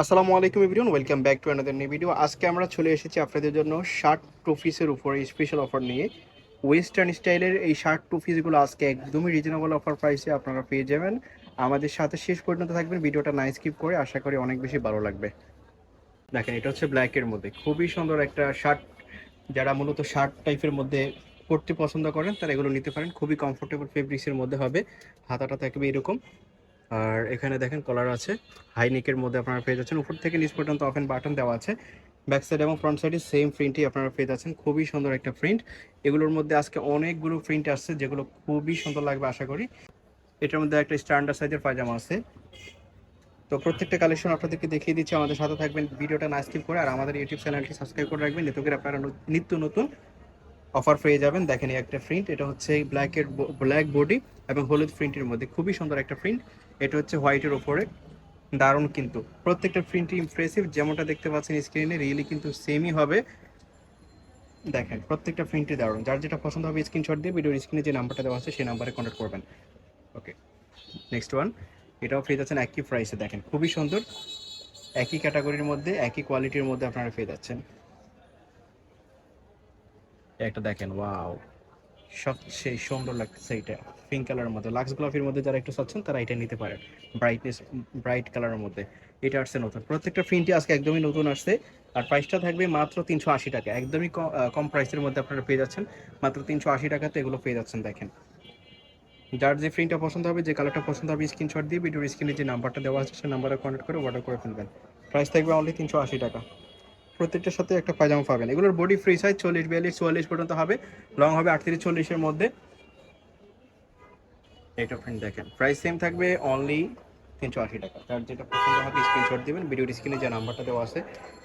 আসসালামু আলাইকুম everyone welcome back to another new video আজকে আমরা চলে এসেছি আপনাদের জন্য শার্ট টু-পিসের উপরে স্পেশাল অফার নিয়ে। ওয়েস্টার্ন স্টাইলের এই শার্ট টু পিসগুলো আজকে একদমই রিজনেবল অফার প্রাইসে আপনারা পেয়ে যাবেন। আমাদের সাথে শেষ পর্যন্ত থাকবেন, ভিডিওটা নাই স্কিপ করে আশা করি অনেক বেশি ভালো লাগবে। দেখেন, এটা হচ্ছে ব্ল্যাকের মধ্যে। খুবই সুন্দর একটা শার্ট যারা মূলত শার্ট টাইপের মধ্যে পরতে পছন্দ করেন, তারা এগুলো নিতে পারেন। খুবই কমফোর্টেবল ফেব্রিক্সের মধ্যে হবে। হাতাটা থাকবে এরকম। আর এখানে দেখেন কলার আছে। হাই নেকের মধ্যে আপনারা পেয়ে যাচ্ছেন। উপর থেকে নিচ পর্যন্ত অফেন বাটন দেওয়া আছে। ব্যাক সাইড এবং ফ্রন্ট সাইডে সেম প্রিন্টই আপনারা পেয়ে যাচ্ছেন। খুবই সুন্দর একটা প্রিন্ট এগুলোর মধ্যে আজকে অনেকগুলো প্রিন্ট আসছে, যেগুলো খুবই সুন্দর লাগবে আশা করি। এটার মধ্যে একটা স্ট্যান্ডার্ড সাইজের পায়জামা আছে। তো প্রত্যেকটা কালেকশন আপনাদেরকে দেখিয়ে দিচ্ছি। আমাদের সাথে থাকবেন ভিডিওটা না স্কিপ করে। আর আমাদের ইউটিউব চ্যানেলটি সাবস্ক্রাইব করে রাখবেন। এতে করে আপনারা নিত্য নতুন অফার পেয়ে যাবেন। দেখেন এই একটা প্রিন্ট এটা হচ্ছে ব্ল্যাকের ব্ল্যাক বডি এবং হলুদ প্রিন্টের মধ্যে। খুবই সুন্দর একটা প্রিন্ট এটা হচ্ছে হোয়াইটের ওপরে। দারুণ কিন্তু। প্রত্যেকটা প্রিন্টই ইমপ্রেসিভ যেমনটা দেখতে পাচ্ছেন স্ক্রিনে রিয়েলি কিন্তু সেমই হবে। দেখেন, প্রত্যেকটা প্রিন্টই দারুণ। যার যেটা পছন্দ হবে স্ক্রিনশট দিয়ে ভিডিওর স্ক্রিনে যে নাম্বারটা দেওয়া আছে, সেই নাম্বারে কন্ট্যাক্ট করবেন। ওকে নেক্সট ওয়ান এটাও পেয়ে যাচ্ছেন একই প্রাইসে দেখেন, খুবই সুন্দর। একই ক্যাটাগরির মধ্যে, একই কোয়ালিটির মধ্যে আপনারা পেয়ে যাচ্ছেন। একটা দেখেন ওয়াও সবচেয়ে সুন্দর লাগছে এটা পিঙ্ক কালারের মধ্যে। লাক্স গ্লাফের মধ্যে যারা একটু চাচ্ছেন তারা এটা নিতে পারেন ব্রাইটনেস ব্রাইট কালারের মধ্যে। এটা আসছে নতুন। প্রত্যেকটা প্রিন্টই আজকে একদমই নতুন আসছে। আর প্রাইসটা থাকবে মাত্র তিনশো আশি টাকা। একদমই কম প্রাইসের মধ্যে আপনারা পেয়ে যাচ্ছেন। মাত্র তিনশো আশি টাকাতে এগুলো পেয়ে যাচ্ছেন, দেখেন। যার যে প্রিন্টটা পছন্দ হবে, যে কালারটা পছন্দ হবে স্ক্রিনশট দিয়ে ভিডিওর স্ক্রিনে যে নাম্বারটা দেওয়া আছে সেই নাম্বারে কন্ট্যাক্ট করে অর্ডার করে ফেলবেন। প্রাইস থাকবে অনলি তিনশো আশি টাকা। প্রত্যেকটার সাথে একটা পায়জামা পাবেন। এগুলোর বডি ফ্রি সাইজ চল্লিশ, বিয়াল্লিশ, চুয়াল্লিশ পর্যন্ত হবে। লং হবে আটত্রিশ, চল্লিশের মধ্যে। এটা ফ্রেন্ড দেখেন। প্রাইস সেম থাকবে অনলি তিনশো আশি টাকা। তার যেটা পছন্দ হবে স্ক্রিনশট দিবেন ভিডিওর স্ক্রিনে যে নাম্বারটা দেওয়া আছে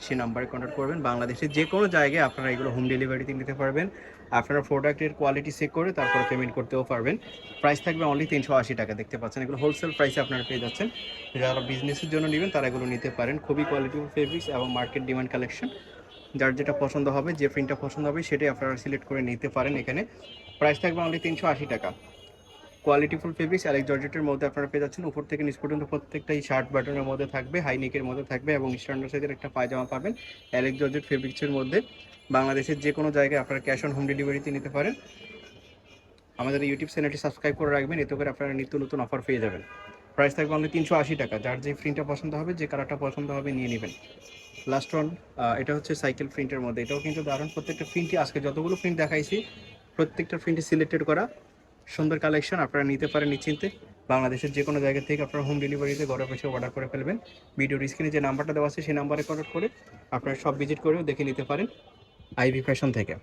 সেই নাম্বারে কন্ট্যাক্ট করবেন। বাংলাদেশের যে কোনো জায়গায় আপনারা এগুলো হোম ডেলিভারিতে নিতে পারবেন। আপনারা প্রোডাক্টের কোয়ালিটি চেক করে তারপরে পেমেন্ট করতেও পারবেন। প্রাইস থাকবে অনলি তিনশো আশি টাকা, দেখতে পাচ্ছেন। এগুলো হোলসেল প্রাইসে আপনারা পেয়ে যাচ্ছেন। যারা বিজনেসের জন্য নেবেন, তারা এগুলো নিতে পারেন। খুবই কোয়ালিটিফুল ফেব্রিক্স এবং মার্কেট ডিমান্ড কালেকশন যার যেটা পছন্দ হবে, যে প্রিন্টটা পছন্দ হবে, সেটাই আপনারা সিলেক্ট করে নিতে পারেন এখানে। প্রাইস থাকবে অনলি তিনশো আশি টাকা। কোয়ালিটিফুল ফেব্রিক্স অ্যালেক জর্জেটের মধ্যে আপনারা পেয়ে যাচ্ছেন। উপর থেকে নিচ পর্যন্ত প্রত্যেকটাই শার্ট বাটনের মধ্যে থাকবে হাই নেকের মধ্যে থাকবে এবং স্ট্যান্ডার্ড সাইজের একটা পায়জামা পাবেন অ্যালেক জর্জেট ফেব্রিক্সের মধ্যে। বাংলাদেশের যে কোনো জায়গায় আপনারা ক্যাশ অন হোম ডেলিভারিতে নিতে পারেন। আমাদের ইউটিউব চ্যানেলটি সাবস্ক্রাইব করে রাখবেন, এতে করে আপনারা নিত্য নতুন অফার পেয়ে যাবেন। প্রাইস থাকবে অনলি তিনশো আশি টাকা। যার যে প্রিন্টটা পছন্দ হবে, যে কালারটা পছন্দ হবে, নিয়ে নেবেন। লাস্ট ওয়ান এটা হচ্ছে সাইকেল প্রিন্টের মধ্যে। এটাও কিন্তু দারুণ। প্রত্যেকটা প্রিন্টই আজকে যতগুলো প্রিন্ট দেখাইছি, প্রত্যেকটা প্রিন্টই সিলেক্টেড করা। সুন্দর কালেকশন আপনারা নিতে পারেন নিশ্চিন্তে। বাংলাদেশের যে কোনো জায়গা থেকে আপনারা হোম ডেলিভারিতে ঘরে বসে অর্ডার করে ফেলবেন। ভিডিওর স্ক্রিনে যে নাম্বারটা দেওয়া আছে সেই নাম্বারে কন্ট্যাক্ট করে আপনারা সব ভিজিট করেও দেখে নিতে পারেন। আইভি ফ্যাশন থেকে।